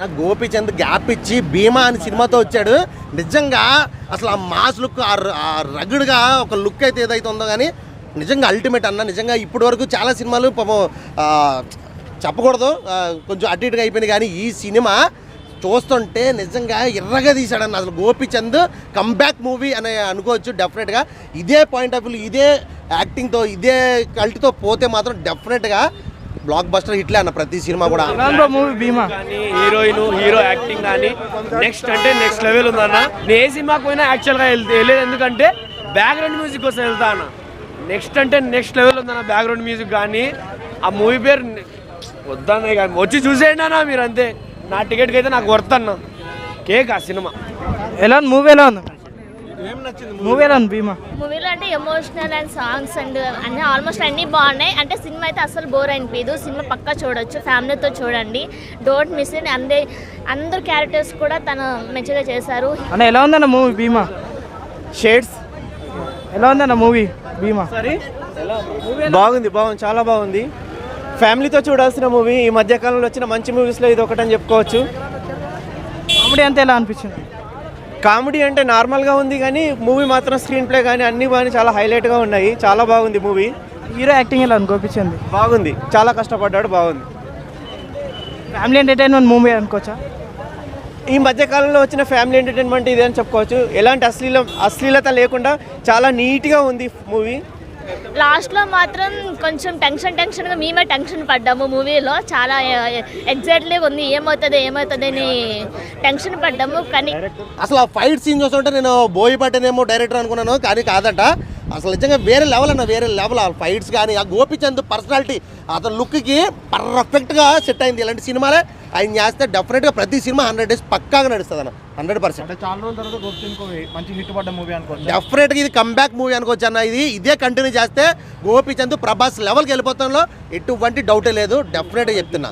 నా గోపిచంద్ గ్యాప్ ఇచ్చి భీమా అని సినిమాతో వచ్చాడు. నిజంగా అసలు ఆ మాస్ లుక్ ఆ రగుడుగా ఒక లుక్ అయితే ఏదైతే ఉందో కానీ నిజంగా అల్టిమేట్ అన్న నిజంగా ఇప్పటి వరకు చాలా సినిమాలు పాపం చెప్పకూడదు. కొంచెం అటు ఇటుగా అయిపోయింది కానీ ఈ సినిమా చూస్తుంటే నిజంగా ఎర్రగా తీశాడన్న అసలు గోపిచంద్. కంబ్యాక్ మూవీ అని అనుకోవచ్చు డెఫినెట్గా ఇదే పాయింట్ ఆఫ్ వ్యూ ఇదే యాక్టింగ్తో ఇదే కల్ట్తో పోతే మాత్రం డెఫినెట్గా బ్లాక్ బస్టర్ హిట్లే అన్న ప్రతి సినిమా కూడా. Movie Bheema. Heroine hero acting కానీ నెక్స్ట్ అంటే నెక్స్ట్ లెవెల్ ఉందన్న నేను ఏ సినిమాకి పోయినా యాక్చువల్గా వెళ్తే వెళ్ళేది ఎందుకంటే బ్యాక్గ్రౌండ్ మ్యూజిక్ కోసం వెళ్తా అన్న. నెక్స్ట్ అంటే నెక్స్ట్ లెవెల్ ఉందన్న బ్యాక్గ్రౌండ్ మ్యూజిక్ కానీ ఆ మూవీ పేరు వద్దన్న కానీ వచ్చి చూసేయండి అన్న మీరు అంతే. నా టికెట్కి అయితే నాకు వర్త్ అన్న. కేక్ ఆ సినిమా. ఎలా ఉంది మూవీ ఎలా ఉంది? మూవీ ఎలా ఉంది భీమా. మూవీలో అంటే ఎమోషనల్ అండ్ సాంగ్స్ అండ్ అన్ని ఆల్మోస్ట్ అన్నీ బాగున్నాయి. అంటే సినిమా అయితే అసలు బోర్ అనిపించదు. సినిమా పక్కా చూడొచ్చు. ఫ్యామిలీతో చూడండి. డోంట్ మిస్ ఇన్ అందే అందరు క్యారెక్టర్స్ కూడా తను మంచిగా చేశారు. అన్న ఎలా ఉందన్న మూవీ భీమా? షేడ్స్ ఎలా ఉందన్న మూవీ భీమా? బాగుంది బాగుంది. చాలా బాగుంది. ఫ్యామిలీతో చూడాల్సిన మూవీ ఈ మధ్య కాలంలో వచ్చిన మంచి మూవీస్లో ఇది ఒకటని చెప్పుకోవచ్చు. కామెడీ అంతా ఎలా అనిపించింది? కామెడీ అంటే నార్మల్గా ఉంది కానీ మూవీ మాత్రం స్క్రీన్ ప్లే కానీ అన్ని కానీ చాలా హైలైట్గా ఉన్నాయి. చాలా బాగుంది మూవీ. హీరో యాక్టింగ్ ఎలా ఉంది? గోపించింది బాగుంది. చాలా కష్టపడ్డాడు బాగుంది. ఫ్యామిలీ ఎంటర్టైన్మెంట్ మూవీ అనుకోవచ్చా? ఈ మధ్య కాలంలో వచ్చిన ఫ్యామిలీ ఎంటర్టైన్మెంట్ ఇది అని చెప్పుకోవచ్చు. ఎలాంటి అశ్లీల అశ్లీలత లేకుండా చాలా నీట్గా ఉంది మూవీ. లాస్ట్లో మాత్రం కొంచెం టెన్షన్ టెన్షన్గా మేమే టెన్షన్ పడ్డాము మూవీలో. చాలా ఎగ్జాక్ట్లీ ఉంది ఏమవుతుంది ఏమవుతుంది అని టెన్షన్ పడ్డాము కానీ అసలు ఆ ఫైట్ సీన్ చూస్తుంటే నేను బోయపాటనేమో డైరెక్టర్ అనుకున్నాను కానీ కాదట. అసలు నిజంగా వేరే లెవెల్ అన్న వేరే లెవెల్ ఆ ఫైట్స్ కానీ ఆ గోపిచంద్ పర్సనాలిటీ అతని లుక్కి పర్ఫెక్ట్గా సెట్ అయింది ఇలాంటి సినిమాలే. ఆయన చేస్తే డెఫినెట్గా ప్రతి సినిమా హండ్రెడ్ డేస్ పక్కాగా నడుస్తుంది అన్న హండ్రెడ్ పర్సెంట్ చాలా రోజుల తర్వాత మంచి హిట్ పడ్డ మూవీ అనుకోవచ్చు. డెఫినెట్గా ఇది కంబ్యాక్ మూవీ అనుకోవచ్చు అన్న ఇది ఇదే కంటిన్యూ చేస్తే గోపిచంద్ ప్రభాస్ లెవెల్కి వెళ్ళిపోతాంలో ఎటువంటి డౌటే లేదు. డెఫినెట్గా చెప్తున్నా.